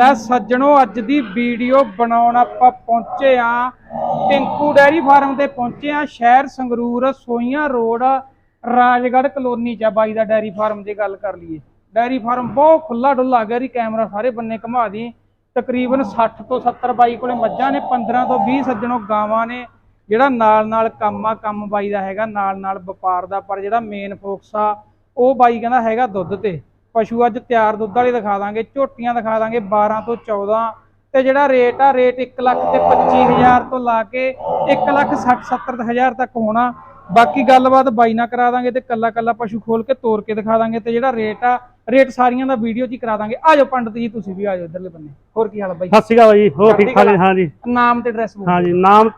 ਲੈ ਸੱਜਣੋ, ਅੱਜ ਦੀ ਵੀਡੀਓ ਬਣਾਉਣ ਆਪਾਂ ਪਹੁੰਚੇ ਆ ਟਿੰਕੂ ਡੈਰੀ ਫਾਰਮ ਤੇ ਪਹੁੰਚੇ ਆ ਸ਼ਹਿਰ ਸੰਗਰੂਰ ਸੋਈਆਂ ਰੋਡ, ਰਾਜਗੜ੍ਹ ਕਲੋਨੀ ਚ ਆ ਬਾਈ ਦਾ ਡੈਰੀ ਫਾਰਮ ਦੀ ਗੱਲ ਕਰ ਲਈਏ। ਡੈਰੀ ਫਾਰਮ ਬਹੁਤ ਖੁੱਲਾ ਡੁੱਲਾ ਗਿਆ ਜੀ ਕੈਮਰਾ ਸਾਰੇ ਬੰਨੇ ਘੁਮਾ ਦੀ ਤਕਰੀਬਨ 60 ਤੋਂ 70 ਬਾਈ ਕੋਲੇ ਮੱਝਾਂ ਨੇ 15 ਤੋਂ 20 ਸੱਜਣੋ ਗਾਵਾਂ ਨੇ। ਜਿਹੜਾ ਨਾਲ ਨਾਲ ਕੰਮ ਆ, ਕੰਮ ਬਾਈ ਦਾ ਹੈਗਾ ਨਾਲ ਨਾਲ ਵਪਾਰ ਦਾ, ਪਰ ਜਿਹੜਾ ਮੇਨ ਫੋਕਸ ਆ, ਉਹ ਬਾਈ ਕਹਿੰਦਾ ਹੈਗਾ ਦੁੱਧ ਤੇ। ਪਸ਼ੂ ਅੱਜ ਤਿਆਰ ਦੁੱਧ ਵਾਲੇ ਦਿਖਾ ਦਾਂਗੇ ਝੋਟੀਆਂ ਦਿਖਾ ਦਾਂਗੇ 12 ਤੋਂ 14 ਤੇ ਜਿਹੜਾ ਰੇਟ ਆ ਰੇਟ 1 ਲੱਖ ਤੇ 25000 ਤੋਂ ਲਾ ਕੇ 1 ਲੱਖ 60 70000 ਤੱਕ ਹੋਣਾ। ਬਾਕੀ ਗੱਲਬਾਤ ਬਾਈ ਨਾਲ ਕਰਾ ਦਾਂਗੇ ਤੇ ਕੱਲਾ ਕੱਲਾ ਪਸ਼ੂ ਖੋਲ ਕੇ ਤੋੜ ਕੇ ਦਿਖਾ ਦਾਂਗੇ। ਤੇ ਜਿਹੜਾ ਰੇਟ ਆ ਰੇਟ ਸਾਰੀਆਂ ਦਾ ਵੀਡੀਓ ਹੀ ਕਰਾ ਦਾਂਗੇ। ਆਜੋ ਪੰਡਤ ਜੀ ਤੁਸੀਂ ਵੀ ਆਜੋ ਇਧਰਲੇ ਬੰਨੇ। ਹੋਰ ਕੀ ਹਾਲ ਆ ਬਾਈ? ਸਤਿ ਸ਼੍ਰੀ ਅਕਾਲ ਜੀ ਹੋਰ ਠੀਕ ਠਾਕ ਜੀ। ਹਾਂ ਜੀ ਨਾਮ ਤੇ ਐਡਰੈਸ ਹਾਂ ਜੀ ਨਾਮ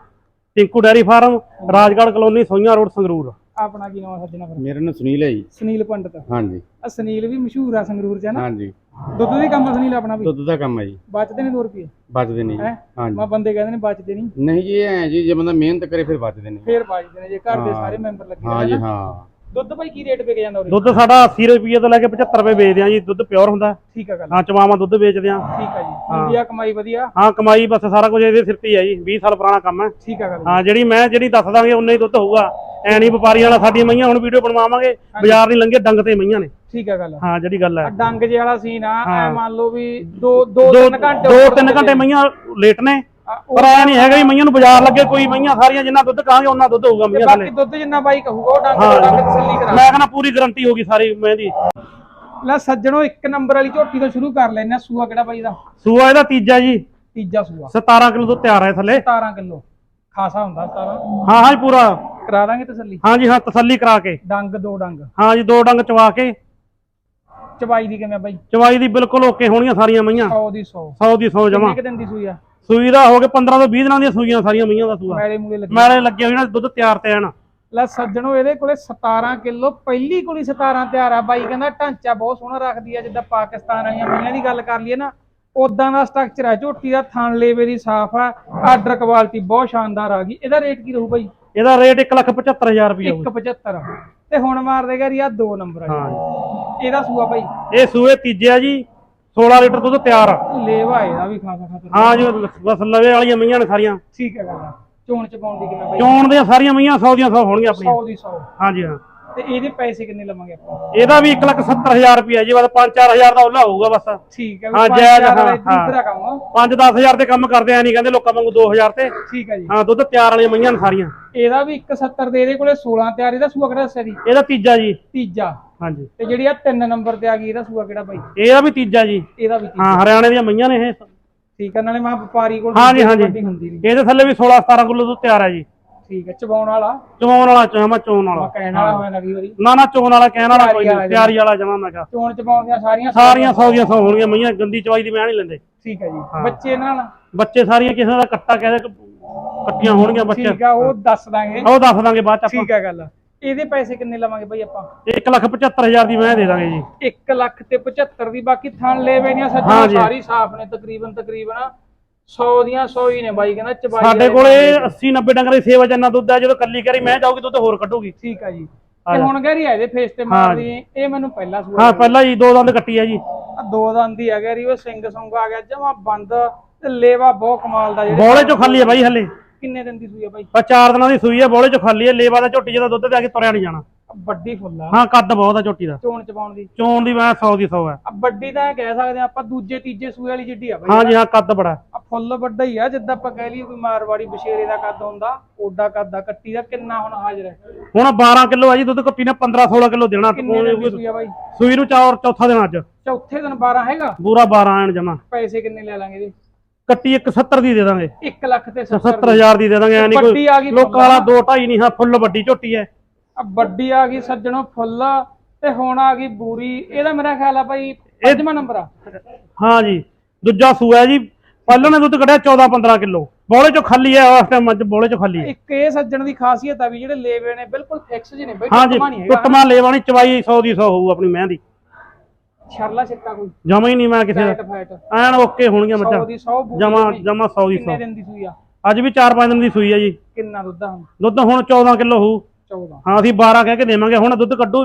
Tinku dairy farm Rajgarh colony Soian road Sangrur. ਆਪਣਾ ਕੀ ਨਾਮ ਆ ਸੱਜਣਾ ਫਿਰ? ਮੇਰਾ ਨਾਮ ਸੁਨੀਲ ਹੈ ਜੀ। ਸੁਨੀਲ ਪੰਡਤ। ਹਾਂਜੀ। ਆ ਸੁਨੀਲ ਵੀ ਮਸ਼ਹੂਰ ਆ ਸੰਗਰੂਰ 'ਚ ਹੈ ਨਾ? ਹਾਂਜੀ। ਦੁੱਧ ਦੀ ਕੰਮ ਆ ਸੁਨੀਲ ਆਪਣਾ ਵੀ? ਦੁੱਧ ਦਾ ਕੰਮ ਹੈ ਜੀ। ਬਚਦੇ ਨੇ 2 ਰੁਪਏ? ਬਚਦੇ ਨਹੀਂ ਹੈ? ਹਾਂਜੀ। ਮੈਂ ਬੰਦੇ ਕਹਿੰਦੇ ਨੇ ਬਚਦੇ ਨਹੀਂ। ਨਹੀਂ ਜੀ ਐ ਜੀ ਜੇ ਬੰਦਾ ਮਿਹਨਤ ਕਰੇ ਫਿਰ ਬਚਦੇ ਨੇ ਫੇਰ ਬਚਦੇ ਨੇ ਜੇ। ਘਰ ਦੇ ਹਾਂ। ਸਾਰੇ ਮੈਂਬਰ ਲੱਗੇ ਹਾਂ ਜੀ। ਹਾਂ। ਦੁੱਧ ਭਾਈ ਕੀ ਰੇਟ ਵਿਕ ਜਾਂਦਾ ਦੁੱਧ ਸਾਡਾ 80 ਰੁਪਏ ਤੋਂ ਲੈ ਕੇ 75 ਰੁਪਏ ਵੇਚਦੇ ਆ ਜੀ ਦੁੱਧ ਪਿਓਰ ਹੁੰਦਾ। ਠੀਕ ਆ ਗੱਲ। ਹਾਂ ਚਵਾਵਾਂ ਦੁੱਧ ਵੇਚਦੇ ਆ ਠੀਕ ਆ ਜੀ। ਵਧੀਆ ਕਮਾਈ ਵਧੀਆ। ਹਾਂ ਕਮਾਈ ਬਸ ਸਾਰਾ ਕੁਝ ਇਹਦੇ ਸਿਰ ਤੇ ਹੀ ਆ ਜੀ 20 ਸਾਲ ਪੁਰਾਣਾ ਕੰਮ ਹੈ। ਠੀਕ ਆ ਗੱਲ। ਹਾਂ ਜਿਹੜੀ ਮੈਂ ਜਿਹੜੀ ਦੱਸ ਦਾਂਗੇ ਉਨਾ ਹੀ ਦੁੱਧ ਹੋਊਗਾ। ਐ ਨਹੀਂ ਵਪਾਰੀ ਵਾਲਾ ਸਾਡੀਆਂ ਮਈਆਂ ਹੁਣ ਵੀਡੀਓ ਬਣਵਾਵਾਂਗੇ ਬਾਜ਼ਾਰ ਨਹੀਂ ਲੰਘੇ ਡੰਗ ਤੇ ਮਈਆਂ ਨੇ। ਠੀਕ ਆ ਗੱਲ। ਹਾਂ ਜਿਹੜੀ ਗੱਲ ਹੈ। ਡੰਗ ਜੇ ਵਾਲਾ ਸੀਨ ਆ ਐ। ਮੰਨ ਲਓ ਵੀ 2 2 ਦੋ 3 ਘੰਟੇ ਦੋ ਉੱਪਰ ਤਿੰਨ ਚੱਲੇ। ਘੰਟੇ ਮਈਆਂ ਲੇਟ ਨੇ। ਪਰ ਐ ਨਹੀਂ ਹੈਗਾ ਵੀ ਮਈਆਂ ਨੂੰ ਬਾਜ਼ਾਰ ਲੱਗੇ ਕੋਈ ਮਈਆਂ ਸਾਰੀਆਂ ਜਿੰਨਾ ਦੁੱਧ ਕਹਾਂਗੇ ਉਹਨਾਂ ਦੁੱਧ ਹੋਊਗਾ ਮਈਆਂ ਬਾਕੀ ਥੱਲੇ। ਦੁੱਧ ਜਿੰਨਾ ਬਾਈ ਕਹੂਗਾ ਉਹ ਡੰਗ ਹਾਂ। ਡੰਗ ਤਸੱਲੀ ਕਰਾ। ਮੈਂ ਕਹਿੰਦਾ ਪੂਰੀ ਗਾਰੰਟੀ ਹੋਗੀ ਸਾਰੀ ਮੈਂ ਦੀ। ਲੈ ਸੱਜਣੋ ਇੱਕ ਨੰਬਰ ਵਾਲੀ ਝੋਟੀ ਤੋਂ ਸ਼ੁਰੂ ਕਰ ਲੈਨੇ ਆ ਸੂਆ ਕਿਹੜਾ ਬਾਈ ਦਾ? ਸੂਆ ਇਹਦਾ ਤੀਜਾ ਜੀ। ਤੀਜਾ ਸੂਆ। 17 ਕਿਲੋ ਤੋਂ ਤਿਆਰ ਹੈ ਥੱਲੇ। 17 ਕਿਲੋ। ਖਾਸਾ ਹੁੰਦਾ 17 ਹਾਂ ਹਾਂ ਜੀ ਪੂਰਾ। ਕਰਾ ਦਾਂਗੇ ਤਸੱਲੀ। ਹਾਂ ਜੀ ਹਾਂ ਤਸੱਲੀ ਕਰਾ ਕੇ। ਡੰਗ ਦੋ ਡੰਗ। ਹਾਂ ਜੀ ਦੋ ਡੰਗ ਚਵਾ ਕੇ। ਚਬਾਈ ਦੀ ਕਿਵੇਂ ਬਾਈ? ਚਵਾਈ ਦੀ ਬਿਲਕੁਲ ਓਕੇ ਹੋਣੀਆਂ ਸਾਰੀਆਂ ਮਈਆਂ। 100 ਦੀ 100 100 ਦੀ 100 ਜਮਾ ਕਿੰਨੇ ਕੁ ਦਿਨ ਦੀ ਸੂਈ ਆ? ਸੂਈ ਦਾ ਹੋ ਗਿਆ 15 ਤੋਂ 20 ਦਿਨਾਂ ਦੀਆਂ ਸੂਈਆਂ ਸਾਰੀਆਂ ਮਈਆਂ ਦਾ ਸੂਆ। ਮੈਲੇ ਮੂਲੇ ਲੱਗੇ ਮੈਲੇ ਲੱਗੇ ਹੋਏ ਨੇ ਦੁੱਧ ਤਿਆਰ ਤੇ ਆਣ ਲੈ ਸੱਜਣੋ ਇਹਦੇ ਕੋਲੇ 17 ਕਿਲੋ ਪਹਿਲੀ ਕੋਲੀ 17 ਤਿਆਰ ਆ। ਬਾਈ ਕਹਿੰਦਾ ਢਾਂਚਾ ਬਹੁਤ ਸੋਹਣਾ ਰੱਖਦੀ ਆ ਜਿੱਦਾਂ ਪਾਕਿਸਤਾਨ ਵਾਲੀਆਂ ਮਈਆਂ ਦੀ ਗੱਲ ਕਰ ਲਈਏ ਨਾ ਉਦਾਂ ਦਾ ਸਟਰਕਚਰ ਹੈ ਝੋਟੀ ਦਾ ਥਣ ਲੇਵੇ ਦੀ ਸਾਫ਼ ਆ ਆਰਡਰ ਕੁਆਲਿਟੀ ਬਹੁਤ ਸ਼ਾਨਦਾਰ ਆ ਗਈ। ਇਹਦਾ ਰੇਟ ਕੀ ਰਹੂ ਬਾਈ? ਇਹਦਾ ਰੇਟ 175000 ਰੁਪਏ ਹੋਊ। 175 ਤੇ ਹੁਣ ਮਾਰ ਦੇਗਾ ਰਿਆ ਦੋ ਨੰਬਰ ਆ ਇਹਦਾ ਸੂਆ ਬਾਈ। ਇਹ ਸੂਏ ਤੀਜੇ ਆ ਜੀ। 16 ਲੀਟਰ ਦੁੱਧ ਤਿਆਰ ਆ। ਲੇਵਾ ਇਹਦਾ ਵੀ ਖਾਸਾ ਖਾਸਾ ਹਾਂ ਜੀ ਬਸ ਲਵੇ ਵਾਲੀਆਂ ਮਈਆਂ ਨੇ ਸਾਰੀਆਂ। ਠੀਕ ਹੈ ਗੱਲ। ਚੋਣ ਚ ਪਾਉਣ ਦੀ ਕਿੰਨਾ ਬਾਈ ਚੋਣ ਦੀਆਂ ਸਾਰੀਆਂ ਮਈਆਂ 100 ਦੀਆਂ 100 ਹੋਣਗੀਆਂ ਆਪਣੀਆਂ। 100 ਦੀ 100 ਹਾਂ ਜੀ ਹਾਂ। ਤੇ ਇਹਦੇ ਪੈਸੇ ਕਿੰਨੇ ਲਵਾਂਗੇ ਆਪਾਂ? ਇਹਦਾ ਵੀ 170000 ਰੁਪਏ ਜੀ ਬਸ 5-4000 ਦਾ ਉਹਲਾ ਹੋਊਗਾ ਬਸ। ਠੀਕ ਹੈ ਹਾਂ, ਜਾਇਜ਼, ਹਾਂ, ਦੂਸਰਾ ਕੰਮ ਆ। 5-10000 ਤੇ ਕੰਮ ਕਰਦੇ ਆ ਨਹੀਂ ਕਹਿੰਦੇ ਲੋਕਾਂ ਵਾਂਗੂ 2000 ਤੇ। ਠੀਕ ਹੈ ਜੀ। ਹਾਂ ਦੁੱਧ ਤਿਆਰ ਵਾਲੀਆਂ ਮਈਆਂ ਨੇ ਸਾਰੀਆਂ। ਇਹਦਾ ਵੀ 170 ਦੇ ਇਹਦੇ ਕੋਲੇ 16 ਤਿਆਰ ਇਹਦਾ ਸੂਆ ਕਿਹੜਾ ਦੱਸਿਆ ਜੀ? ਇਹਦਾ ਤੀਜਾ ਜੀ। ਤੀਜਾ। ਹਾਂਜੀ। ਤੇ ਜਿਹੜੀ ਆ ਤਿੰਨ ਨੰਬਰ ਤੇ ਆ ਗਈ ਇਹਦਾ ਸੂਆ ਕਿਹੜਾ ਬਾਈ? ਇਹਦਾ ਵੀ ਤੀਜਾ ਜੀ। ਇਹਦਾ ਵੀ ਤੀਜਾ। ਹਾਂ ਹਰਿਆਣੇ ਦੀਆਂ ਮਈਆਂ ਨੇ ਇਹ। ਠੀਕ ਹੈ ਨਾਲੇ ਮਾ ਵਪਾਰੀ ਕੋਲ ਹਾਂਜੀ, ਹਾਂਜੀ। ਵੱਡੀ ਹੁੰਦੀ ਨਹੀਂ ਇਹਦੇ ਥੱਲੇ ਵੀ 16-17 ਕਿਲੋ ਦੁੱਧ ਤਿਆਰ ਹੈ ਜੀ। ਠੀਕ ਹੈ ਚਬਾਉਣ ਵਾਲਾ? ਚਵਾਉਣ ਵਾਲਾ ਚਾਹਾਂ ਚੋਣ ਮੈਂ ਵਾਲਾ ਕਹਿਣ ਵਾਲਾ ਹੋਇਆ ਲੱਗੀ ਵਾਰੀ। ਨਾ ਨਾ ਚੋਣ ਵਾਲਾ ਕਹਿਣ ਵਾਲਾ ਕੋਈ ਤਿਆਰੀ ਵਾਲਾ ਨਹੀਂ ਤਿਆਰੀ ਵਾਲਾ ਜਮਾ ਮੈਂ ਕਿਹਾ। ਚੋਣ ਚਬਾਉਣ ਦੀਆਂ ਸਾਰੀਆਂ ਸਾਰੀਆਂ 100 ਦੀਆਂ 100 ਹੋਣਗੀਆਂ ਮਈਆਂ ਗੰਦੀ ਚਵਾਈ ਦੀ ਮੈਂ ਨਹੀਂ ਲੈਂਦੇ। ਠੀਕ ਹੈ ਜੀ। ਹਾਂ। ਬੱਚੇ ਇਹਨਾਂ ਨਾਲ? ਬੱਚੇ ਸਾਰੀਆਂ ਕਿਸੇ ਦਾ ਕੱਟਾ ਕਹਿੰਦੇ ਕੱਟੀਆਂ ਹੋਣਗੀਆਂ ਬੱਚੇ ਠੀਕ ਆ ਉਹ ਦੱਸ ਦਾਂਗੇ। ਉਹ ਦੱਸ ਦਾਂਗੇ ਬਾਅਦ ਚ ਠੀਕ ਹੈ ਗੱਲ। ਇਹਦੇ ਪੈਸੇ ਕਿੰਨੇ ਲਵਾਂਗੇ ਬਾਈ ਆਪਾਂ? ਆਪਾਂ 175000 ਦੀ ਮੈਂ ਦੇ ਦਾਂਗੇ ਜੀ। 1 ਲੱਖ ਤੇ 75 ਦੀ ਬਾਕੀ ਥਣ ਲੈ ਸੱਜਣਾ ਹਾਂਜੀ। ਸਾਰੀ ਸਾਫ਼ ਨੇ ਤਕਰੀਬਨ ਤਕਰੀਬਨ। 100 ਦੀਆਂ 100 ਹੀ ਨੇ ਬਾਈ ਕਹਿੰਦਾ ਚਬਾਈ ਸਾਡੇ ਵਾਲੇ ਕੋਲੇ ਬੰਦੇ। 80 90 ਡੰਗਰ ਦੀ ਸੇਵਾ ਜੰਨਾ ਦੁੱਧ ਆ ਜਦੋਂ ਕੱਲੀ ਕਰੀ ਮੈਂ ਜਾਊਗੀ ਦੁੱਧ ਹੋਰ ਕੱਢੂਗੀ। ਠੀਕ ਆ ਜੀ। ਹਾਂ ਤੇ। ਹੁਣ ਗੈਰੀ ਆ ਇਹਦੇ ਫੇਸ ਤੇ ਮਾਰਦੀ ਇਹ ਮੈਨੂੰ ਪਹਿਲਾਂ ਸੂਆ ਹਾਂ ਪਹਿਲਾਂ ਜੀ ਦੋ ਦੰਦ ਕੱਟੀ ਆ ਜੀ। ਦੋ ਦੰਦ ਹੀ ਆ ਗੈਰੀ ਉਹ ਸਿੰਘ ਸੁੰਗ ਆ ਗਿਆ ਜਮਾ ਬੰਦ ਤੇ ਲੇਵਾ ਬਹੁਤ ਕਮਾਲ ਦਾ ਜਿਹੜੇ ਬੋਲੇ ਚੋਂ ਖਾਲੀ ਆ ਬਾਈ ਹਲੇ। ਕਿੰਨੇ ਦਿਨ ਦੀ ਸੂਈ ਆ ਬਾਈ? ਆ ਚਾਰ ਦਿਨਾਂ ਦੀ ਸੂਈ ਆ ਬੋਲੇ ਚੋਂ ਖਾਲੀ ਆ ਲੇਵਾ ਦਾ ਝੋਟੀ ਜਿਹਦਾ ਦੁੱਧ ਤੇ ਆ ਕੇ ਤੁਰਿਆ ਨਹੀਂ ਜਾਣਾ। ਵੱਡੀ ਫੁੱਲ ਆ। ਹਾਂ ਕੱਦ ਬਹੁਤ ਆ ਝੋਟੀ ਦਾ। ਚੋਣ ਚਪਾਉਣ ਦੀ। ਚੋਣ ਦੀ ਮੈਂ 100 ਦੀ 100 ਹੈ ਆ ਵੱਡੀ ਤਾਂ ਇਹ ਕਹਿ ਸਕਦੇ ਆ ਆਪਾਂ ਦੂਜੇ ਤੀਜੇ ਸੂਏ ਵਾਲੀ ਜਿੱਡੀ ਆ ਬਾਈ। ਹਾਂ ਜੀ ਹਾਂ ਕੱਦ ਬੜਾ। ਆ ਫੁੱਲ ਵੱਡਾ ਹੀ ਆ ਜਿੱਦਾਂ ਆਪਾਂ ਕਹਿ ਲਈਏ ਕੋਈ ਮਾਰਵਾੜੀ ਬਸ਼ੇਰੇ ਦਾ ਕੱਦ ਹੁੰਦਾ ਓਡਾ ਕੱਦ ਆ ਕੱਟੀ ਦਾ ਕਿੰਨਾ ਹੁਣ ਹਾਜ਼ਰ ਹੈ? ਹੁਣ 12 ਕਿਲੋ ਆ ਜੀ ਦੁੱਧ ਕੱਟੀ ਨੇ 15 16 ਕਿਲੋ ਦੇਣਾ। ਕਿੰਨੇ ਦਿਨ ਦੀ ਸੂਈ ਆ ਬਾਈ? ਸੂਈ ਨੂੰ ਚਾਰ ਚੌਥਾ ਦਿਨ ਅੱਜ। ਚੌਥੇ ਦਿਨ 12 ਹੈਗਾ? ਪੂਰਾ 12 ਆਣ ਜਮਾ। ਪੈਸੇ ਕਿੰਨੇ ਲੈ ਲਾਂਗੇ ਇਹਦੇ ਕੱਟੀ 170 ਦੀ ਦੇ ਦਾਂਗੇ। 1 ਲੱਖ ਤੇ 70 70000 ਦੀ ਦੇ ਦਾਂਗੇ ਐ ਨਹੀਂ ਆ ਕੋਈ ਲੋਕਾਂ ਵਾਲਾ 2 2.5 ਨਹੀਂ ਹਾਂ ਫੁੱਲ ਵੱਡੀ ਝੋਟੀ ਐ ਆ ਵੱਡੀ ਆ ਗਈ ਸੱਜਣੋ ਫੁੱਲ ਤੇ ਹੁਣ ਆ ਗਈ ਬੂਰੀ। ਇਹਦਾ ਮੇਰਾ ਖਿਆਲ ਆ ਭਾਈ ਪੰਜਵਾਂ ਨੰਬਰ ਆ। ਹਾਂ ਜੀ ਦੂਜਾ ਸੂਆ ਹੈ ਜੀ। ਪਹਿਲਾਂ ਨੇ ਦੁੱਧ ਕੱਢਿਆ 14 15 ਕਿਲੋ। ਬੋਲੇ ਚੋਂ ਖਾਲੀ ਐ ਉਸ ਟਾਈਮ ਅੱਜ ਬੋਲੇ ਚੋਂ ਖਾਲੀ ਐ ਇੱਕ ਇਹ ਸੱਜਣ ਦੀ ਖਾਸੀਅਤ ਆ ਵੀ ਜਿਹੜੇ ਲੇਵੇ ਨੇ ਬਿਲਕੁਲ ਫਿਕਸ ਜਿਹੇ ਨੇ ਬਈ ਹਾਂ ਜੀ ਟੁੱਟਮਾ ਲੇਵਾਣੀ ਚਵਾਈ 100 ਦੀ 100 ਹੋਊ ਆਪਣੀ ਮੈਂ ਦੀ ਛਰਲਾ ਛਿੱਕਾ ਕੋਈ? ਜਮਾ ਹੀ ਨਹੀਂ ਮੈਂ ਕਿਸੇ ਐਨ ਓਕੇ ਹੋਣਗੀਆਂ 100 ਮੱਝਾਂ ਦੀ 100 ਬੂਰੀ ਜਮਾ। ਜਮਾ 100 ਦੀ ਕਿੰਨੇ 100 ਦਿਨ ਦੀ ਸੂਈ ਆ? ਅੱਜ ਵੀ 4-5 ਦਿਨ ਦੀ ਸੂਈ ਆ ਜੀ। ਕਿੰਨਾ ਦੁੱਧ ਆ ਹੁਣ? ਦੁੱਧ ਹੁਣ 14 ਕਿਲੋ ਹੋਊ। 14 ਹਾਂ ਅਸੀਂ 12 ਕਹਿ ਕੇ ਦੇਵਾਂਗੇ ਹੁਣ ਦੁੱਧ ਕੱਢੂ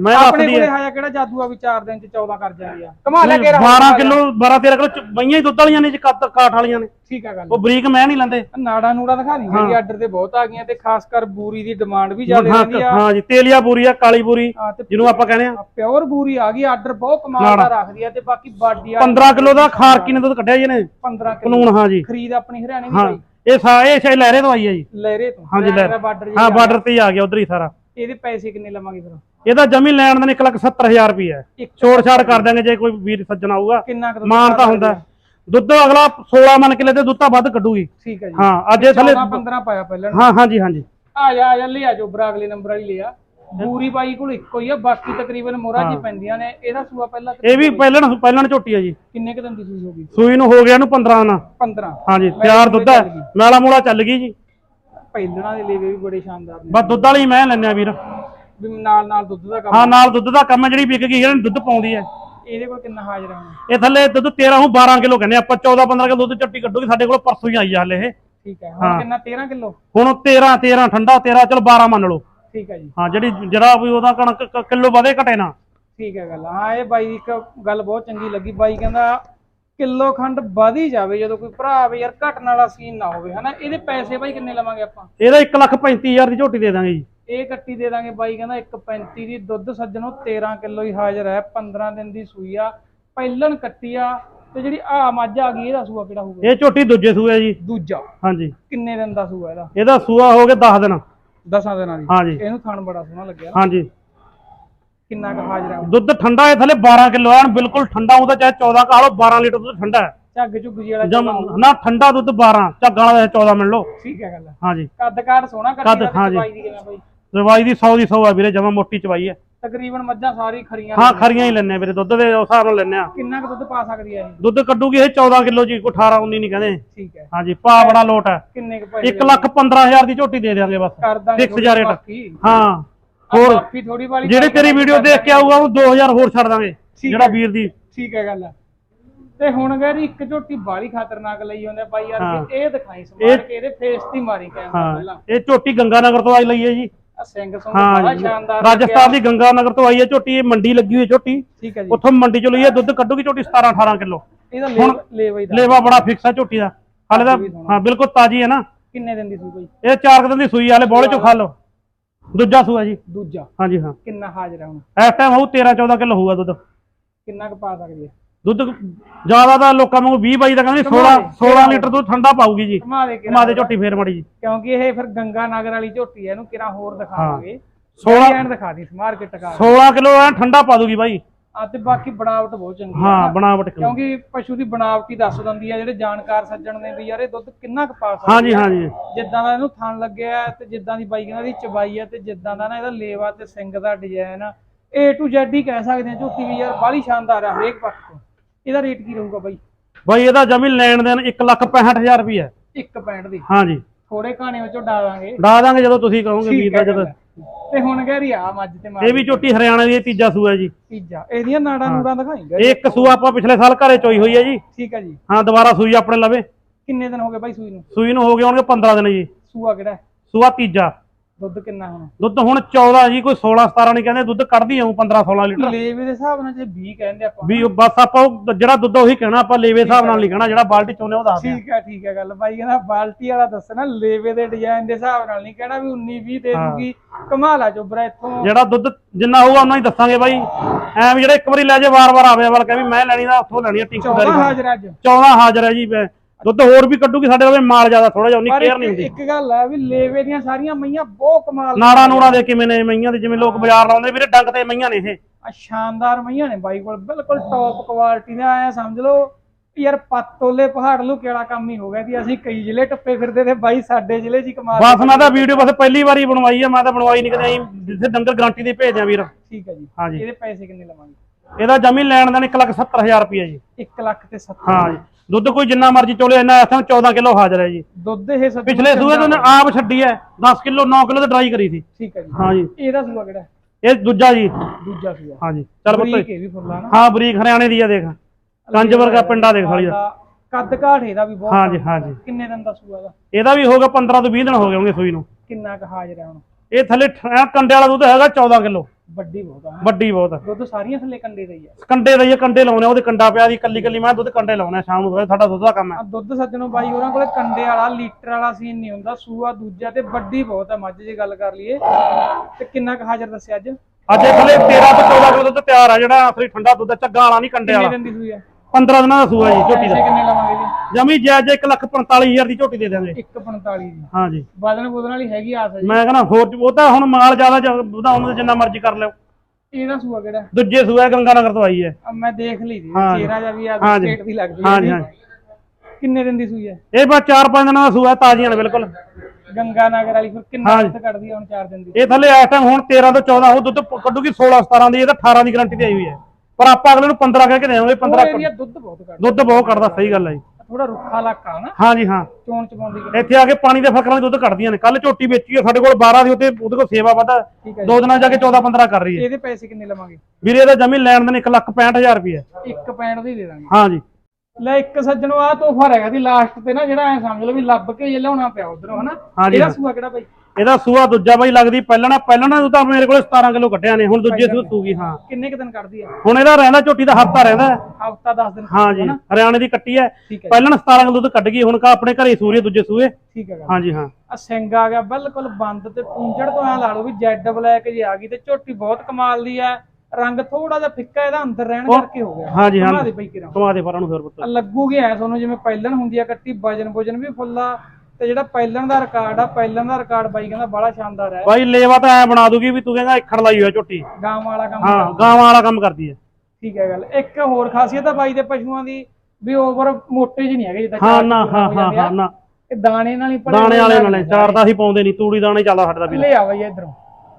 ਮੈਂ ਆਪਣੇ ਕੋਲੇ ਹਾਇਆ ਕਿਹੜਾ ਜਾਦੂ ਆ ਵੀ 4 ਦਿਨ ਚ 14 ਕਰ ਜਾਂਦੀ ਆ? ਕਮਾ ਲੈ ਕੇ 12 ਕਿਲੋ 12 13 ਕਿਲੋ ਮਈਆਂ ਹੀ ਦੁੱਧ ਵਾਲੀਆਂ ਨੇ ਜੀ ਕੱਟ ਕਾਠ ਵਾਲੀਆਂ ਨੇ। ਠੀਕ ਆ ਗੱਲ। ਉਹ ਬਰੀਕ ਮੈਂ ਨਹੀਂ ਲੈਂਦੇ। ਨਾੜਾ ਨੂੜਾ ਦਿਖਾ ਨਹੀਂ ਆਰਡਰ ਤੇ ਬਹੁਤ ਆ ਗਈਆਂ ਤੇ ਖਾਸ ਕਰ ਬੂਰੀ ਦੀ ਡਿਮਾਂਡ ਵੀ ਜ਼ਿਆਦਾ ਰਹਿੰਦੀ ਹਾਂ ਆ। ਹਾਂ ਜੀ ਤੇਲੀਆ ਬੂਰੀ ਆ ਕਾਲੀ ਬੂਰੀ ਜਿਹਨੂੰ ਆਪਾਂ ਕਹਿੰਦੇ ਆ। ਪਿਓਰ ਬੂਰੀ ਆ ਗਈ ਆਰਡਰ ਬਹੁਤ ਕਮਾਲ ਦਾ ਰੱਖਦੀ ਆ ਤੇ ਬਾਕੀ ਬਾਡੀ ਆ 15 ਕਿਲੋ ਦਾ ਖਾਰਕੀ ਨੇ ਦੁੱਧ ਕੱਢਿਆ ਜੀ ਨੇ 15 ਕਿਲੋ। ਕਾਨੂੰਨ ਹਾਂ ਜੀ। ਖਰੀਦ ਆਪਣੀ ਹਰਿਆਣੇ ਦੀ ਇਹ ਸਾ ਇਹ ਸ਼ਾਇਦ ਲਹਿਰੇ ਤੋਂ ਆਈ ਹੈ ਜੀ। ਲਹਿਰੇ ਤੋਂ। ਹਾਂਜੀ ਹਰਿਆਣੇ ਲੈ ਦਾ ਬਾਰਡਰ ਹਾਂ ਬਾਰਡਰ ਤੇ ਹੀ ਆ ਗਿਆ ਉਧਰ ਹੀ ਸਾਰਾ। ਇਹਦੇ ਪੈਸੇ ਕਿੰਨੇ ਲਵਾਂਗੇ ਫਿਰ? ਇਹਦਾ ਜਮੀ ਲੈਣ ਦਾ 170000 ਰੁਪਏ ਹੈ। ਛੋੜ ਛਾੜ ਕਰ ਦਾਂਗੇ ਜੇ ਕੋਈ ਵੀਰ ਸੱਜਣ ਆਊਗਾ। ਮਾਨ ਤਾਂ ਹੁੰਦਾ ਦੁੱਧ ਅਗਲਾ 16 ਮਨ ਕਿਲੇ ਤੇ ਦੁੱਧ ਵੱਧ ਕੱਢੂਗੀ। ਠੀਕ ਹੈ ਜੀ। ਹਾਂ ਅੱਜ ਇਹ ਥੱਲੇ 14 15 ਪਾਇਆ ਪਹਿਲਾਂ। ਹਾਂ ਹਾਂਜੀ ਹਾਂਜੀ। ਆ ਜਾ ਆ ਜਾ ਲੈ ਆ ਜੋ ਬਰਾ ਅਗਲੇ ਨੰਬਰ ਵਾਲੀ ਲਿਆ ਬੂਰੀ ਬਾਈ ਕੋਲ ਇੱਕੋ ਹੀ ਆ ਬਾਕੀ ਤਕਰੀਬਨ ਮੋਹਰਾ ਜੀ ਪੈਂਦੀਆਂ ਨੇ ਇਹਦਾ ਸੂਆ ਪਹਿਲਾਂ ਇਹ ਵੀ ਪਹਿਲਣ ਪਹਿਲਣ ਝੋਟੀ ਆ ਜੀ। ਕਿੰਨੇ ਕੁ ਦਿਨ ਦੀ ਸੂਈ ਹੋਗੀ ਸੂਈ ਨੂੰ ਹੋ ਗਿਆ ਇਹਨੂੰ 15 ਨਾ 15 ਹਾਂਜੀ ਤਿਆਰ ਦੁੱਧ ਹੈ। ਨਾਲਾ ਮੂਲਾ ਚੱਲ ਗਈ ਜੀ। ਪਹਿਲਣਾ ਦੇ ਲੇਵੇ ਵੀ ਬੜੇ ਸ਼ਾਨਦਾਰ ਨੇ। ਬਸ ਦੁੱਧ ਵਾਲੀ ਮੈਂ ਲੈਣਿਆ ਵੀਰ। ਵੀ ਨਾਲ ਨਾਲ ਦੁੱਧ ਦਾ ਕੰਮ ਹਾਂ ਨਾਲ ਦੁੱਧ ਦਾ ਕੰਮ ਹੈ ਜਿਹੜੀ ਵਿਕ ਗਈ ਇਹਨੂੰ ਦੁੱਧ ਪਾਉਂਦੀ ਹੈ। ਇਹਦੇ ਕੋਲ ਕਿੰਨਾ ਹਾਜ਼ਰ ਹੈ ਇਹ ਥੱਲੇ ਦੁੱਧ 13 ਨੂੰ 12 ਕਿਲੋ ਕਹਿੰਦੇ ਆਪਾਂ 14 15 ਕਿਲੋ ਦੁੱਧ ਚੱਟੀ ਕੱਢੂਗੀ ਸਾਡੇ ਕੋਲ ਪਰਸੋਂ ਹੀ ਆਈ ਆ ਹਲੇ ਇਹ। ਠੀਕ ਹੈ ਹੁਣ ਕਿੰਨਾ? 13 ਕਿਲੋ? ਹੁਣ 13 13 ਠੰਡਾ 13 ਚਲੋ 12 ਮੰਨ ਲਓ। ਠੀਕ ਹੈ ਜੀ। ਹਾਂ ਜਿਹੜੀ ਜਿਹੜਾ ਵੀ ਉਹਦਾ ਕਣਕ ਕਿਲੋ ਵਧੇ ਘਟੇ ਨਾ। ਠੀਕ ਹੈ ਗੱਲ। ਹਾਂ ਇਹ ਬਾਈ ਦੀ ਇੱਕ ਗੱਲ ਬਹੁਤ ਚੰਗੀ ਲੱਗੀ। ਬਾਈ ਕਹਿੰਦਾ ਕਿਲੋ ਖੰਡ ਵਧ ਹੀ ਜਾਵੇ ਜਦੋਂ ਕੋਈ ਭਰਾ ਆਵੇ ਯਾਰ ਘਟਣ ਵਾਲਾ ਸੀਨ ਨਾ ਹੋਵੇ ਹਨਾ? ਇਹਦੇ ਪੈਸੇ ਬਾਈ ਕਿੰਨੇ ਲਵਾਂਗੇ ਆਪਾਂ? ਇਹਦਾ 1 ਲੱਖ 35000 ਦੀ ਝੋਟੀ ਦੇ ਦਾਂਗੇ ਜੀ। ਇਹ ਕੱਟੀ ਦੇ ਦਾਂਗੇ ਬਾਈ ਕਹਿੰਦਾ 1.35 ਦੀ ਦੁੱਧ ਸੱਜਣੋ 13 ਕਿਲੋ ਹੀ ਹਾਜ਼ਰ ਹੈ। 15 ਦਿਨ ਦੀ ਸੂਈ ਆ ਪਹਿਲਣ ਕੱਟੀ ਆ ਤੇ ਜਿਹੜੀ ਆ ਮੱਝ ਆ ਗਈ ਇਹਦਾ ਸੂਆ ਕਿਹੜਾ ਹੋਊਗਾ? ਇਹ ਝੋਟੀ ਦੂਜੇ ਸੂਏ ਜੀ। ਦੂਜਾ। ਹਾਂਜੀ। ਕਿੰਨੇ ਦਿਨ ਦਾ ਸੂਆ ਇਹਦਾ? ਇਹਦਾ ਸੂਆ ਹੋ ਗਿਆ 10 ਦਿਨ। 10 ਦਿਨਾਂ ਦੀ। ਹਾਂਜੀ। ਇਹਨੂੰ ਥਣ ਬੜਾ ਸੋਹਣਾ ਲੱਗਿਆ। ਹਾਂਜੀ। ਕਿੰਨਾ ਕੁ ਹਾਜ਼ਰ ਦੁੱਧ ਠੰਡਾ ਹੈ ਥੱਲੇ 12 ਕਿਲੋ ਐਨ ਬਿਲਕੁਲ ਠੰਡਾ। ਹੁੰਦਾ ਚਾਹੇ 14 ਕਾ ਲਓ 12 ਲੀਟਰ ਦੁੱਧ ਠੰਡਾ ਹੈ। ਝੱਗ ਝੁੱਗ ਜੀ ਵਾਲਾ ਜਮ ਨਾ ਠੰਡਾ ਦੁੱਧ 12 ਝੱਗਾਂ ਵਾਲਾ 14 ਮਿਲ ਲਓ। ਠੀਕ ਹੈ ਗੱਲ। ਹਾਂਜੀ। ਕੱਦ ਕਾਠ ਸੋਹਣਾ ਕੱਦ, ਹਾਂਜੀ। ਦੀ ਕਿਵੇਂ ਬਾਈ? ਰਵਾਈ ਦੀ 100 ਦੀ 100 ਆ ਵੀਰੇ ਜਮਾ ਮੋਟੀ ਚਵਾਈ ਹੈ। ਤਕਰੀਬਨ ਮੱਝਾਂ ਸਾਰੀ ਖਰੀਆਂ ਹਾਂ। ਖਰੀਆਂ ਹੀ ਲੈਣੇ ਵੀਰੇ ਦੁੱਧ ਦੇ ਉਸ ਹਿਸਾਬ ਨਾਲ ਲੈਣੇ ਆ। ਕਿੰਨਾ ਕੁ ਦੁੱਧ ਪਾ ਸਕਦੀ ਹੈ ਇਹ? ਦੁੱਧ ਕੱਢੂਗੀ ਇਹ 14 ਕਿਲੋ ਜੀ ਕੋਈ 18 19 ਨਹੀਂ ਕਹਿੰਦੇ। ਠੀਕ ਹੈ। ਹਾਂਜੀ ਭਾ ਬੜਾ ਲੋਟ ਹੈ। ਕਿੰਨੇ ਕੁ ਪੈਸੇ 1 ਲੱਖ 15000 ਦੀ ਝੋਟੀ ਦੇ ਦਿਆਂਗੇ ਬਸ। ਕਰ ਦਾਂਗੇ ਫਿਕਸ ਜਾ ਰੇਟ ਹਾਂ ਹੋਰ ਥੋੜੀ ਵਾਲੀ ਜਿਹੜੀ ਤੇਰੀ ਵੀਡੀਓ ਦੇਖ ਕੇ ਆਊਗਾ ਉਹ 2000 ਹੋਰ ਛੱਡ ਦਾਂਗੇ ਜਿਹੜਾ ਹੈ। ਵੀਰ ਦੀ। ਠੀਕ ਹੈ ਗੱਲ ਤੇ ਹੁਣ ਗੈਰ ਇੱਕ ਝੋਟੀ ਬਾਲੀ ਖਤਰਨਾਕ ਲਈ ਹੁੰਦੇ ਬਾਈ ਯਾਰ ਹਾਂ। ਇਹ ਦਿਖਾਈ ਸਮਾਰ ਕੇ ਇਹਦੇ ਫੇਸ ਦੀ ਮਾਰੀ ਕੈਮਰਾ ਹਾਂ ਪਹਿਲਾਂ। ਇਹ ਝੋਟੀ ਗੰਗਾਨਗਰ ਤੋਂ ਆਈ ਲਈ ਹੈ ਜੀ। ਸਿੰਘ ਸਿੰਘ ਹਾਂ ਬੜਾ ਜੀ। ਸ਼ਾਨਦਾਰ ਰਾਜਸਥਾਨ ਦੀ ਗੰਗਾਨਗਰ ਤੋਂ ਆਈ ਹੈ ਝੋਟੀ ਇਹ ਮੰਡੀ ਲੱਗੀ ਹੋਈ ਝੋਟੀ। ਠੀਕ ਹੈ ਜੀ। ਉੱਥੋਂ ਮੰਡੀ ਚੋਂ ਲਈ ਹੈ ਦੁੱਧ ਕੱਢੂਗੀ ਝੋਟੀ 17 18 ਕਿਲੋ। ਇਹਦਾ ਲੇਵ ਹੀ ਦਾ। ਲੇਵਾ ਬੜਾ ਫਿਕਸ ਹੈ ਝੋਟੀ ਦਾ। ਹਾਲੇ ਤਾਂ ਹਾਂ ਬਿਲਕੁਲ ਤਾਜੀ ਹੈ ਨਾ। ਕਿੰਨੇ ਦਿਨ ਦੀ ਸੂਈ? ਬਾਈ ਇਹ ਚਾਰ ਕੁ ਦਿਨ ਦੀ ਸੂਈ ਹਾਲੇ ਬੋਲੇ ਚੋਂ ਖਾ ਲਓ। ਦੂਜਾ ਸੂਆ ਜੀ। ਦੂਜਾ। ਹਾਂਜੀ ਹਾਂ। ਕਿੰਨਾ ਹਾਜ਼ਰ ਹੈ ਹੁਣ? ਇਸ ਟਾਈਮ ਹੋਊ 13 14 ਕਿਲੋ ਹੋਊਗਾ ਦੁੱਧ। ਕਿੰਨਾ ਕੁ ਪਾ ਸਕਦੀ ਹੈ? ਦੁੱਧ ਜ਼ਿਆਦਾ ਤਾਂ ਲੋਕਾਂ ਨੂੰ 20 22 ਦਾ ਕਹਿੰਦੇ 16 16 ਲੀਟਰ ਦੁੱਧ ਠੰਡਾ ਪਾਊਗੀ ਜੀ। ਘੁਮਾ ਦੇ ਘੁਮਾ ਦੇ ਝੋਟੀ ਫੇਰ ਮੜੀ ਜੀ। ਕਿਉਂਕਿ ਇਹ ਫਿਰ ਗੰਗਾ ਨਗਰ ਵਾਲੀ ਝੋਟੀ ਹੈ ਇਹਨੂੰ ਕਿਰਾ ਹੋਰ ਦਿਖਾਵਾਂਗੇ 16 ਐਨ ਦਿਖਾ ਦੀ ਸਮਾਰ ਕੇ ਟਕਾ 16 ਕਿਲੋ ਐ ਠੰਡਾ ਪਾ ਦੂਗੀ ਬਾਈ। ਆ ਤੇ ਬਾਕੀ ਬਣਾਵਟ ਬਹੁਤ ਚੰਗੀ ਹਾਂ ਹੈ ਬਣਾਵਟ ਕਿਉਂਕਿ ਪਸ਼ੂ ਦੀ ਬਣਾਵਟ ਹੀ ਦੱਸ ਦਿੰਦੀ ਆ ਜਿਹੜੇ ਜਾਣਕਾਰ ਸੱਜਣ ਨੇ ਵੀ ਯਾਰ ਇਹ ਦੁੱਧ ਕਿੰਨਾ ਕੁ ਪਾ ਸਕਦਾ ਹਾਂਜੀ ਹਾਂਜੀ। ਜਿੱਦਾਂ ਦਾ ਇਹਨੂੰ ਥਣ ਲੱਗਿਆ ਤੇ ਜਿੱਦਾਂ ਦੀ ਬਾਈ ਕਹਿੰਦਾ ਦੀ ਚਬਾਈ ਹੈ ਤੇ ਜਿੱਦਾਂ ਦਾ ਨਾ ਇਹਦਾ ਲੇਵਾ ਤੇ ਸਿੰਘ ਦਾ ਡਿਜ਼ਾਈਨ ਆ। A to Z ਹੀ ਕਹਿ ਸਕਦੇ ਆ ਝੋਟੀ ਵੀ ਯਾਰ ਬਾਹਲੀ ਸ਼ਾਨਦਾਰ ਆ ਹਰੇਕ ਪੱਖ ਤੋਂ। ਇਹਦਾ ਰੇਟ ਕੀ ਰਹੂਗਾ ਬਾਈ? ਬਾਈ ਇਹਦਾ ਜਮੀ ਲੈਣ ਦੇਣ 1 ਲੱਖ 65000 ਰੁਪਏ ਇੱਕ ਪੈਂਟ ਦੀ? ਹਾਂਜੀ ਥੋੜੇ ਘਾਣੇ ਵਿੱਚੋਂ ਡਾ ਦਾਂਗੇ। ਡਾ ਦਾਂਗੇ ਜਦੋਂ ਤੁਸੀਂ ਕਹੋਗੇ ਵੀਰ ਦਾ ਹੈ ਜਦੋਂ। ਤੇ ਹੁਣ ਕਹਿ ਰਹੀ ਆ ਮੱਝ ਤੇ ਮਾਰ ਇਹ ਵੀ ਝੋਟੀ ਹਰਿਆਣਾ ਦੀ ਇਹ ਤੀਜਾ ਸੂਆ ਜੀ। ਤੀਜਾ। ਇਹਦੀਆਂ ਨਾੜਾਂ ਨੂੜਾਂ ਦਿਖਾਈਂਗਾ ਇਹ ਇੱਕ ਸੂਆ ਆਪਾਂ ਪਿਛਲੇ ਸਾਲ ਘਰੇ ਚੋਈ ਹੋਈ ਹੈ ਜੀ। ਠੀਕ ਹੈ ਜੀ। ਹਾਂ ਦੁਬਾਰਾ ਸੂਈ ਆਪਣੇ ਲਵੇ। ਕਿੰਨੇ ਦਿਨ ਹੋ ਗਏ ਬਾਈ ਸੂਈ ਨੂੰ? ਸੂਈ ਨੂੰ ਹੋ ਗਏ ਹੋਣਗੇ 15 ਦਿਨ ਜੀ। ਸੂਆ ਕਿਹੜਾ ਹੈ? ਸੂਆ ਤੀਜਾ। ਦੁੱਧ ਕਿੰਨਾ ਹੁਣ ਦੁੱਧ ਹੁਣ 14 ਜੀ ਕੋਈ 16 17 ਨਹੀਂ ਕਹਿੰਦੇ ਦੁੱਧ ਕੱਢਦੀ ਆਉਂ 15 16 ਲੀਟਰ। ਲੇਵੇ ਦੇ ਹਿਸਾਬ ਨਾਲ ਜੇ 20 ਕਹਿੰਦੇ ਆਪਾਂ। ਵੀ ਉਹ ਬਸ ਆਪਾਂ ਉਹ ਜਿਹੜਾ ਦੁੱਧ ਉਹੀ ਕਹਿਣਾ ਆਪਾਂ ਲੇਵੇ ਹਿਸਾਬ ਨਾਲ ਕਹਿਣਾ ਜਿਹੜਾ ਬਾਲਟੀ ਚੋਨੇ ਉਹ ਦੱਸ ਦਿਆਂ। ਠੀਕ ਹੈ ਠੀਕ ਹੈ ਗੱਲ। ਬਾਈ ਕਹਿੰਦਾ ਬਾਲਟੀ ਵਾਲਾ ਦੱਸਣਾ ਲੇਵੇ ਦੇ ਡਿਜ਼ਾਈਨ ਦੇ ਹਿਸਾਬ ਨਾਲ ਨਹੀਂ ਕਹਿਣਾ ਵੀ 19 20 ਦੇ ਦੂਗੀ। ਕਮਾਲਾ ਚੋਬਰਾ ਇੱਥੋਂ। ਜਿਹੜਾ ਦੁੱਧ ਜਿੰਨਾ ਹੋਊਗਾ ਉਹਨਾਂ ਹੀ ਦੱਸਾਂਗੇ ਬਾਈ। ਐ ਵੀ ਜਿਹੜਾ ਇੱਕ ਵਾਰੀ ਲੈ ਜੇ ਵਾਰ-ਵਾਰ ਆਵੇ ਵਾਲ ਕਹੇ ਵੀ ਮੈਂ ਲੈਣੀ ਦਾ ਉੱਥੋਂ ਲੈਣੀ ਆ ਟਿੰਕੂ 14 ਦਾ ਹਾਜ਼ਰ ਅੱਜ। 14 ਹਾਜ਼ਰ ਹੈ ਜੀ। ਦੁੱਧ ਹੋਰ ਵੀ ਕੱਢੂਗੀ ਸਾਡੇ ਕੋਲ ਮਾਲ ਜ਼ਿਆਦਾ ਥੋੜਾ ਜਿਹਾ ਪਰ ਕੇਅਰ ਨਹੀਂ ਹੁੰਦੀ। ਇੱਕ ਗੱਲ ਹੈ ਵੀ ਲੇਵੇ ਦੀਆਂ ਸਾਰੀਆਂ ਮਈਆਂ ਬਹੁਤ ਕਮਾਲ ਨਾੜਾ ਨੂੜਾ ਦੇ ਕਿਵੇਂ ਨੇ ਮਈਆਂ ਦੇ ਜਿਵੇਂ ਲੋਕ ਬਾਜ਼ਾਰ ਲਾਉਂਦੇ ਵੀਰੇ ਡੰਗ ਤੇ ਮਈਆਂ ਨੇ ਇਹ। ਆ ਸ਼ਾਨਦਾਰ ਮਈਆਂ ਨੇ ਬਾਈ ਕੋਲ ਬਿਲਕੁਲ ਟੌਪ ਕੁਆਲਿਟੀ ਦਾ ਆਇਆ ਸਮਝ ਲਓ ਯਾਰ ਪੱਤੋਲੇ ਪਹਾੜ ਲੂ ਕਿਹੜਾ ਕੰਮ ਹੀ ਹੋ ਗਿਆ ਜੀ ਅਸੀਂ ਕਈ ਜ਼ਿਲ੍ਹੇ ਟੱਪੇ ਫਿਰਦੇ ਤੇ ਬਾਈ ਸਾਡੇ ਜ਼ਿਲ੍ਹੇ ਹੀ ਕਮਾਲ ਬਸ ਮੈਂ ਤਾਂ ਵੀਡੀਓ ਬਸ ਪਹਿਲੀ ਵਾਰੀ ਬਣਵਾਈ ਆ ਮੈਂ ਤਾਂ ਬਣਵਾਈ ਨਹੀਂ ਕਦੇ ਜਿੱਥੇ ਡੰਗਰ ਗਾਰੰਟੀ ਦੇ ਭੇਜਦੇ ਵੀਰ। ਠੀਕ ਹੈ ਜੀ। ਹਾਂਜੀ। ਇਹਦੇ ਪੈਸੇ ਕਿੰਨੇ ਲਵਾਂਗੇ? ਇਹਦਾ ਜਮੀ ਲੈਣ ਦਾ 170000 ਰੁਪਏ ਜੀ। 1 ਲੱਖ ਤੇ 70 ਹਾਂ ਜੀ। ਦੁੱਧ ਕੋਈ ਜਿੰਨਾ ਮਰਜ਼ੀ ਚੋਲੇ ਇੰਨਾ ਇਸ ਟਾਈਮ 14 ਕਿਲੋ ਹਾਜ਼ਰ ਹੈ ਜੀ। ਦੁੱਧ ਇਹ ਸਭ ਪਿਛਲੇ ਸੂਏ ਤੋਂ ਆਪ ਛੱਡੀ ਹੈ 10 ਕਿਲੋ 9 ਕਿਲੋ ਤੇ ਡਰਾਈ ਕਰੀ ਸੀ। ਠੀਕ ਹੈ ਜੀ। ਹਾਂ ਜੀ। ਇਹਦਾ ਸੂਆ ਕਿਹੜਾ? ਇਹ ਦੂਜਾ ਜੀ। ਦੂਜਾ ਸੂਆ। ਹਾਂ ਜੀ। ਚੱਲ ਨਾ। ਹਾਂ ਬਰੀਕ ਹਰਿਆਣੇ ਦੀ ਆ ਦੇਖ। ਕੰਜ ਵਰਗਾ ਪਿੰਡਾ ਦੇਖ ਸਾਲੀ ਦਾ ਕੱਦ ਕਾਠ ਇਹਦਾ ਵੀ ਬਹੁਤ ਹਾਂ ਜੀ ਹਾਂ ਜੀ। ਕਿੰਨੇ ਦਿਨ ਦਾ ਸੂਆ ਦਾ ਇਹਦਾ ਵੀ ਹੋਗਾ 15 ਤੋਂ 20 ਦਿਨ ਹੋ ਗਏ ਹੋਣਗੇ ਸੂਈ ਨੂੰ। ਕਿੰਨਾ ਕੁ ਹਾਜ਼ਰ ਹੈ ਹੁਣ? ਇਹ ਥੱਲੇ ਕੰਡੇ ਵਾਲਾ ਦੁੱਧ ਹੈਗਾ 14 ਕਿਲੋ। ਵੱਡੀ ਬਹੁਤ ਆ ਵੱਡੀ ਬਹੁਤ ਆ। ਦੁੱਧ ਸਾਰੀਆਂ ਥੱਲੇ ਕੰਡੇ ਦਾ ਹੀ ਆ। ਕੰਡੇ ਦਾ ਹੀ ਆ, ਕੰਡੇ ਲਾਉਣੇ ਆ, ਉਹਦੇ ਕੰਡਾ ਪਿਆ ਦੀ ਕੱਲੀ ਕੱਲੀ ਮੈਂ ਦੁੱਧ ਕੰਡੇ ਲਾਉਣੇ ਆ ਸ਼ਾਮ ਨੂੰ ਸਾਡਾ ਦੁੱਧ ਦਾ ਕੰਮ ਹੈ ਆ ਦੁੱਧ ਸੱਜਣੋਂ ਬਾਈ ਉਹਨਾਂ ਕੋਲੇ ਕੰਡੇ ਵਾਲਾ ਲੀਟਰ ਵਾਲਾ ਸੀਨ ਨਹੀਂ ਹੁੰਦਾ ਸੂਆ ਦੂਜਾ ਤੇ ਵੱਡੀ ਬਹੁਤ ਆ ਮੱਝ ਜੇ ਗੱਲ ਕਰ ਲਈਏ। ਤੇ ਕਿੰਨਾ ਕੁ ਹਾਜ਼ਰ ਦੱਸਿਆ ਅੱਜ? ਅੱਜ ਇਹ ਥੱਲੇ 13 ਤੋਂ 14 ਕਿਲੋ ਦੁੱਧ ਤਿਆਰ ਆ ਜਿਹੜਾ ਅਸਲੀ ਠੰਡਾ ਦੁੱਧ ਆ, ਝੱਗਾ ਵਾਲਾ ਨਹੀਂ ਕੰਡੇ ਕਿੰਨੇ ਵਾਲਾ। ਦਿਨ ਦੀ ਸੂਈ ਆ? 15 ਦਿਨਾਂ ਦਾ ਸੂਆ ਜੀ ਝੋਟੀ ਪੈਸੇ ਦਾ। ਕਿੰਨੇ ਲਵਾਂਗੇ ਜੀ? ਜਮੀ ਜਾਇਜ਼ 1 ਲੱਖ 45000 ਦੀ ਝੋਟੀ ਦੇ ਦਾਂਗੇ 145 ਦੀ। ਹਾਂ ਜੀ। ਵਜਨ ਬੁਦਨ ਵਾਲੀ ਹੈਗੀ ਆਸ ਹੈ ਜੀ। ਮੈਂ ਕਹਿੰਦਾ ਹੋਰ ਉਹ ਤਾਂ ਹੁਣ ਮਾਲ ਜ਼ਿਆਦਾ ਵਧਾਉਣ ਦਾ ਜਿੰਨਾ ਮਰਜ਼ੀ ਕਰ ਲਿਓ। ਇਹਦਾ ਸੂਆ ਕਿਹੜਾ? ਦੂਜੇ ਸੂਆ ਗੰਗਾ ਨਗਰ ਤੋਂ ਆਈ ਹੈ। ਮੈਂ ਦੇਖ ਲਈ ਹਾਂ ਜੀ। ਚਿਹਰਾ ਜਿਹਾ ਵੀ ਆ ਹਾਂ ਜੀ। ਸਟੇਟ ਦੀ ਲੱਗਦੀ ਹਾਂ ਹੈ ਜੀ, ਜੀ। ਹਾਂ ਕਿੰਨੇ ਦਿਨ ਦੀ ਸੂਈ ਹੈ? ਇਹ ਬਸ 4-5 ਦਿਨਾਂ ਦਾ ਸੂਆ ਤਾਜ਼ੀਆਂ ਨੇ ਬਿਲਕੁਲ। ਗੰਗਾ ਨਗਰ ਵਾਲੀ ਫਿਰ ਕਿੰਨਾ ਹਾਂ ਜੀ। ਦੁੱਧ ਕੱਢਦੀ ਹੁਣ 4 ਦਿਨ ਦੀ? ਇਹ ਥੱਲੇ ਇਸ ਟਾਈਮ ਹੁਣ 13 ਤੋਂ 14 ਉਹ ਦੁੱਧ ਪ- ਕੱਢੂਗੀ 16-17 ਦੀ ਇਹ ਤਾਂ 18 ਦੀ ਗਾਰੰਟੀ ਤੇ ਆਈ ਹੋਈ ਹੈ। ਪਰ ਆਪਾਂ ਅਗਲੇ ਨੂੰ 15 ਕਹਿ ਕੇ ਦੇਵਾਂਗੇ 15 ਏਰੀਆ ਦੁੱਧ ਬਹੁਤ ਕੱਢਦਾ ਦੁੱਧ ਬਹੁਤ ਕੱਢਦਾ ਸਹੀ ਗੱਲ ਹੈ ਜੀ। ਥੋੜਾ ਰੁੱਖਾ ਇਲਾਕਾ ਨਾ। ਹਾਂ ਜੀ ਹਾਂ। ਚੋਣ ਚ ਪਾਉਂਦੀ ਕਿਤੇ। ਇੱਥੇ ਆ ਕੇ ਪਾਣੀ ਦੇ ਫਕਰਾਂ ਦੇ ਦੁੱਧ ਕੱਢਦੀਆਂ ਨੇ। ਕੱਲ ਝੋਟੀ ਵੇਚੀ ਹੈ ਸਾਡੇ ਕੋਲ 12 ਦੀ ਉੱਤੇ ਉਹਦੇ ਕੋਲ ਸੇਵਾ ਵਧਾ। ਦੋ ਦਿਨਾਂ ਜਾ ਕੇ 14-15 ਕਰ ਰਹੀ ਹੈ। ਇਹਦੇ ਪੈਸੇ ਕਿੰਨੇ ਲਵਾਂਗੇ? ਵੀਰੇ ਇਹਦਾ ਜ਼ਮੀਨ ਲੈਣ ਦੇ 1 ਲੱਖ 65000 ਰੁਪਏ ਇੱਕ ਪੈਂਟ ਦੀ ਦੇ ਦਾਂਗੇ। ਹਾਂ ਜੀ ਲੈ ਇੱਕ ਸੱਜਣੋ ਆ ਤੋਹਫਾ ਹੈਗਾ ਦੀ ਲਾਸਟ ਤੇ ਨਾ ਜਿਹੜਾ ਐ ਸਮਝ ਲਓ ਵੀ ਲੱਭ ਕੇ ਇਹ ਲਿਆਉਣਾ ਪਿਆ ਉਧਰੋਂ ਹਨਾ? ਹਾਂ ਇਹਦਾ ਹਾਂ। ਸੂਆ ਕਿਹੜਾ ਬਾਈ? ਇਹਦਾ ਸੂਆ ਦੂਜਾ ਬਾਈ ਲੱਗਦੀ ਪਹਿਲਣਾ ਪਹਿਲਣਾ ਤਾਂ ਮੇਰੇ ਕੋਲ 17 ਕਿਲੋ ਕੱਢਿਆ ਨੇ ਹੁਣ ਦੂਜੇ ਸੂ ਸੂਗੀ ਹਾਂ। ਕਿੰਨੇ ਕੁ ਦਿਨ ਕੱਢਦੀ ਆ? ਹੁਣ ਇਹਦਾ ਰਹਿੰਦਾ ਝੋਟੀ ਦਾ ਹਫਤਾ ਰਹਿੰਦਾ। ਹੈ। ਹਫਤਾ 10 ਦਿਨ ਹਾਂ ਜੀ ਹਰਿਆਣੇ ਦੀ ਕੱਟੀ ਹੈ। ਠੀਕ ਹੈ ਪਹਿਲਣ 17 ਕਿਲੋ ਦੁੱਧ ਕੱਢ ਗਈ ਹੁਣ ਕਾ ਆਪਣੇ ਘਰੇ ਸੂਰੀ ਦੂਜੇ ਸੂਏ। ਠੀਕ ਹੈ ਗੱਲ। ਹਾਂ ਜੀ ਹਾਂ। ਆ ਸਿੰਘ ਆ ਗਿਆ ਬਿਲਕੁਲ ਬੰਦ ਤੇ ਪੂੰਝੜ ਤੋਂ ਐ ਲਾ ਲਓ ਵੀ ਜੈਡ ਬਲੈਕ ਜੀ ਆ ਗਈ ਤੇ ਝੋਟੀ ਬਹੁਤ ਕਮਾਲ ਦੀ ਆ ਰੰਗ ਥੋੜਾ ਜਿਹਾ ਫਿੱਕਾ ਇਹਦਾ ਅੰਦਰ ਰਹਿਣ ਕਰਕੇ ਹੋ ਗਿਆ। ਹਾਂ ਜੀ ਹਾਂ ਘੁਮਾ ਦੇ ਬਈ ਕਿਰਾਂ। ਕਮਾ ਦੇ ਪਰਾਂ ਨੂੰ ਫਿਰ ਪੁੱਤ। ਲੱਗੂਗੀ ਐ ਤੁਹਾਨੂੰ ਜਿਵੇਂ ਪਹਿਲਣ ਹੁੰਦੀ ਆ ਕੱਟੀ ਵਜਨ ਵਜਨ ਵੀ ਫੁੱਲਾ ਤੇ ਜਿਹੜਾ ਪਹਿਲਣ ਦਾ ਰਿਕਾਰਡ ਆ ਪਹਿਲਣ ਦਾ ਰਿਕਾਰਡ ਬਾਈ ਕਹਿੰਦਾ ਬੜਾ ਸ਼ਾਨਦਾਰ ਹੈ ਬਾਈ ਲੇਵਾ ਤਾਂ ਐ ਬਣਾ ਦੂਗੀ ਵੀ ਤੂੰ ਕਹਿੰਦਾ ਇੱਖੜ ਲਾਈ ਹੋਇਆ ਝੋਟੀ। ਗਾਂ ਵਾਲਾ ਕੰਮ ਹਾਂ ਗਾਵਾਂ ਵਾਲਾ ਕੰਮ ਕਰਦੀ ਹੈ ਠੀਕ ਹੈ ਗੱਲ। ਇੱਕ ਹੋਰ ਖਾਸੀਅਤ ਆ ਬਾਈ ਦੇ ਪਸ਼ੂਆਂ ਦੀ ਵੀ ਓਵਰ ਮੋਟੇ ਜਿਹੀ ਨਹੀਂ ਹੈਗੇ ਜਿੱਦਾਂ ਹਾਂ ਨਾ ਹਾਂ ਹੋ ਹਾਂ। ਹਾਂ ਨਾ। ਇਹ ਦਾਣੇ ਨਾਲ ਹੀ ਦਾਣੇ ਵਾਲੇ ਨਾਲ ਚਾਰ ਤਾਂ ਅਸੀਂ ਪਾਉਂਦੇ ਨਹੀਂ ਤੂੜੀ ਦਾਣੇ ਚੱਲਦਾ ਸਾਡਾ ਵੀ ਲੈ ਆ ਬਾਈ ਇਧਰੋਂ।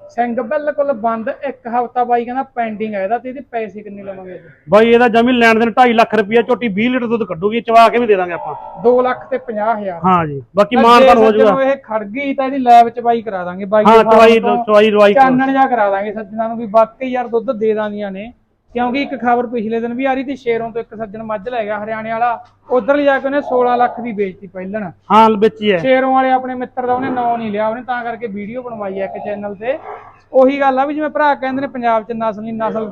ਸਿੰਘ ਬਿਲਕੁਲ ਬੰਦ ਇੱਕ ਹਫਤਾ ਬਾਈ ਕਹਿੰਦਾ ਪੈਂਡਿੰਗ ਹੈ ਇਹਦਾ ਤੇ ਇਹਦੇ ਪੈਸੇ ਕਿੰਨੇ ਲਵਾਂਗੇ? ਬਾਈ ਇਹਦਾ ਜ਼ਮੀਨ ਲੈਣ ਦੇਣ 2.5 ਲੱਖ ਰੁਪਇਆ ਝੋਟੀ 20 ਲੀਟਰ ਦੁੱਧ ਕੱਢੂਗੀ ਚਵਾ ਕੇ ਵੀ ਦੇ ਦਾਂਗੇ ਆਪਾਂ। 2 ਲੱਖ ਤੇ 50000 ਹਾਂ ਜੀ ਬਾਕੀ ਮਾਨ ਤਾਂ ਹੋ ਜਾਊਗਾ ਇਹ ਖੜ ਗਈ ਤਾਂ ਇਹਦੀ ਲੈਬ ਚ ਬਾਈ ਕਰਾ ਦਾਂਗੇ। ਬਾਈ ਹਾਂ ਦੇ ਚਵਾਈ ਚਵਾਈ ਰਵਾਈ ਚਾਨਣ ਜਾ ਕਰਾ ਦਾਂਗੇ ਸੱਜਣਾ ਨੂੰ ਵੀ ਵਾਕਈ ਯਾਰ ਦੁੱਧ ਦੇ ਦਾਂਦੀਆਂ ਨੇ। ਕਿਉਂਕਿ ਇੱਕ ਖਬਰ ਪਿਛਲੇ ਦਿਨ ਵੀ ਆ ਰਹੀ ਸੀ ਸ਼ੇਰੋਂ ਤੋਂ ਇੱਕ ਸੱਜਣ ਮੱਝ ਲੈ ਗਿਆ ਹਰਿਆਣੇ ਵਾਲਾ ਉਧਰ ਲਿਜਾ ਕੇ ਉਹਨੇ 16 ਲੱਖ ਦੀ ਵੇਚਤੀ ਪਹਿਲਣ। ਹਾਂ ਵਿੱਚ ਹੀ। ਸ਼ੇਰੋਂ ਵਾਲੇ ਆਪਣੇ ਮਿੱਤਰ ਦਾ ਉਹਨੇ ਨਾਂ ਨਹੀਂ ਲਿਆ ਉਹਨੇ ਤਾਂ ਕਰਕੇ ਵੀਡੀਓ ਬਣਵਾਈ ਹੈ ਇੱਕ ਚੈਨਲ ਤੇ। ਉਹੀ ਗੱਲ ਆ ਵੀ ਜਿਵੇਂ ਭਰਾ ਕਹਿੰਦੇ ਨੇ ਪੰਜਾਬ 'ਚ ਨਸਲੀ ਨਸਲ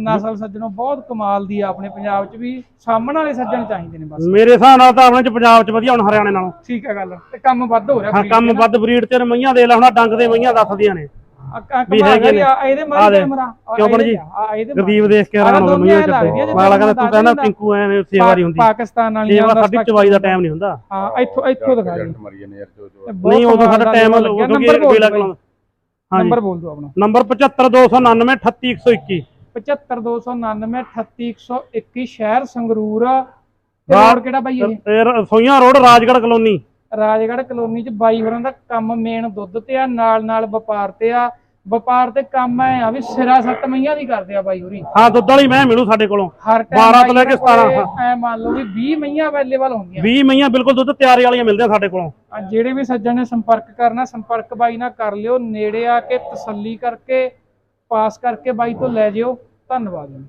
ਨਸਲ ਸੱਜਣੋਂ ਬਹੁਤ ਕਮਾਲ ਦੀ ਆ ਆਪਣੇ ਪੰਜਾਬ 'ਚ ਵੀ ਸਾਹਮਣ ਵਾਲੇ ਸੱਜਣ ਚਾਹੀਦੇ ਨੇ ਬਸ। ਮੇਰੇ ਹਿਸਾਬ ਨਾਲ ਤਾਂ ਆਪਣੇ ਚ ਪੰਜਾਬ ਚ ਵਧੀਆ ਹੁਣ ਹਰਿਆਣੇ ਨਾਲੋਂ। ਠੀਕ ਹੈ ਗੱਲ ਤੇ ਕੰਮ ਵੱਧ ਹੋ ਰਿਹਾ ਹਾਂ ਕੰਮ ਵੱਧ ਬਰੀਡ ਤੇ ਮਈਆਂ ਦੇ ਲੈ ਹੁਣ ਡੰਗ ਦੇ ਮਈਆਂ ਦੱਸਦੀਆਂ ਨੇ। ਵੀ ਹੈਗੇ ਨੇ। ਇਹਦੇ ਆ ਮਾਰੇ ਦੇ। ਕੈਮਰਾ ਕਿਉਂ ਬਣ ਜੀ? ਆ ਇਹਦੇ ਗਰਦੀਪ ਦੇਖ ਕੇ ਹੈਰਾਨ ਹੋ ਮਈਆਂ ਚ ਮਾਲਾ ਕਹਿੰਦਾ ਤੂੰ ਕਹਿੰਦਾ ਪਿੰਕੂ ਐ ਸੇਵਾਰੀ ਹੁੰਦੀ। ਪਾਕਿਸਤਾਨ ਵਾਲੀ ਸੇਵਾ ਸਾਡੀ ਚਵਾਈ ਦਾ ਟਾਈਮ ਨਹੀਂ ਹੁੰਦਾ। ਹਾਂ ਇੱਥੋਂ ਇੱਥੋਂ ਦਿਖਾ ਦੇ ਮਰੀ ਜਾਂਦੇ ਯਾਰ ਜੋ ਜੋ। ਨਹੀਂ ਉਦੋਂ ਸਾਡਾ ਟਾਈਮ ਉਦੋਂ ਕੀ ਨੰਬਰ ਬੋਲ ਵੇਲਾ ਦਿਓ ਕਲਾਉਂਦਾ ਹਾਂਜੀ। ਨੰਬਰ ਬੋਲ ਦਿਓ ਆਪਣਾ। ਨੰਬਰ 75299 38121 75299 ਸ਼ਹਿਰ ਸੰਗਰੂਰ। ਤੇ ਰੋਡ ਕਿਹੜਾ ਬਾਈ ਇਹ? ਤੇ Rasoian road Rajgarh colony. Rajgarh colony ਚ ਬਾਈ ਹੋਰਾਂ ਦਾ ਕੰਮ ਮੇਨ ਦੁੱਧ ਤੇ ਆ ਨਾਲ ਨਾਲ ਵਪਾਰ ਤੇ ਆ। ਵਪਾਰ ਤੇ ਕੰਮ ਐ ਆ ਵੀ ਸਿਰਾ ਸੱਤ ਮਈਆਂ ਦੀ ਕਰਦੇ ਆ ਬਾਈ ਹੋਰੀ। ਹਾਂ ਦੁੱਧ ਵਾਲੀ ਮੈਂ ਮਿਲੂ ਸਾਡੇ ਕੋਲੋਂ। ਹਰ 12 ਤੋਂ ਲੈ ਕੇ 17 ਹਾਂ। ਐ ਮੰਨ ਲਓ ਵੀ 20 ਮਈਆਂ ਅਵੇਲੇਬਲ ਹੁੰਦੀਆਂ। 20 ਮਈਆਂ ਬਿਲਕੁਲ ਦੁੱਧ ਤਿਆਰੀ ਵਾਲੀਆਂ ਮਿਲਦੀਆਂ ਸਾਡੇ ਕੋਲੋਂ। ਆ ਜਿਹੜੇ ਵੀ ਸੱਜਣ ਨੇ ਸੰਪਰਕ ਕਰਨਾ ਸੰਪਰਕ ਬਾਈ ਨਾਲ ਕਰ ਲਿਓ। ਨੇੜੇ ਆ ਕੇ ਤਸੱਲੀ ਕਰਕੇ ਪਾਸ ਕਰਕੇ ਬਾਈ ਤੋਂ ਲੈ ਜਿਓ। ਧੰਨਵਾਦ ਜੀ।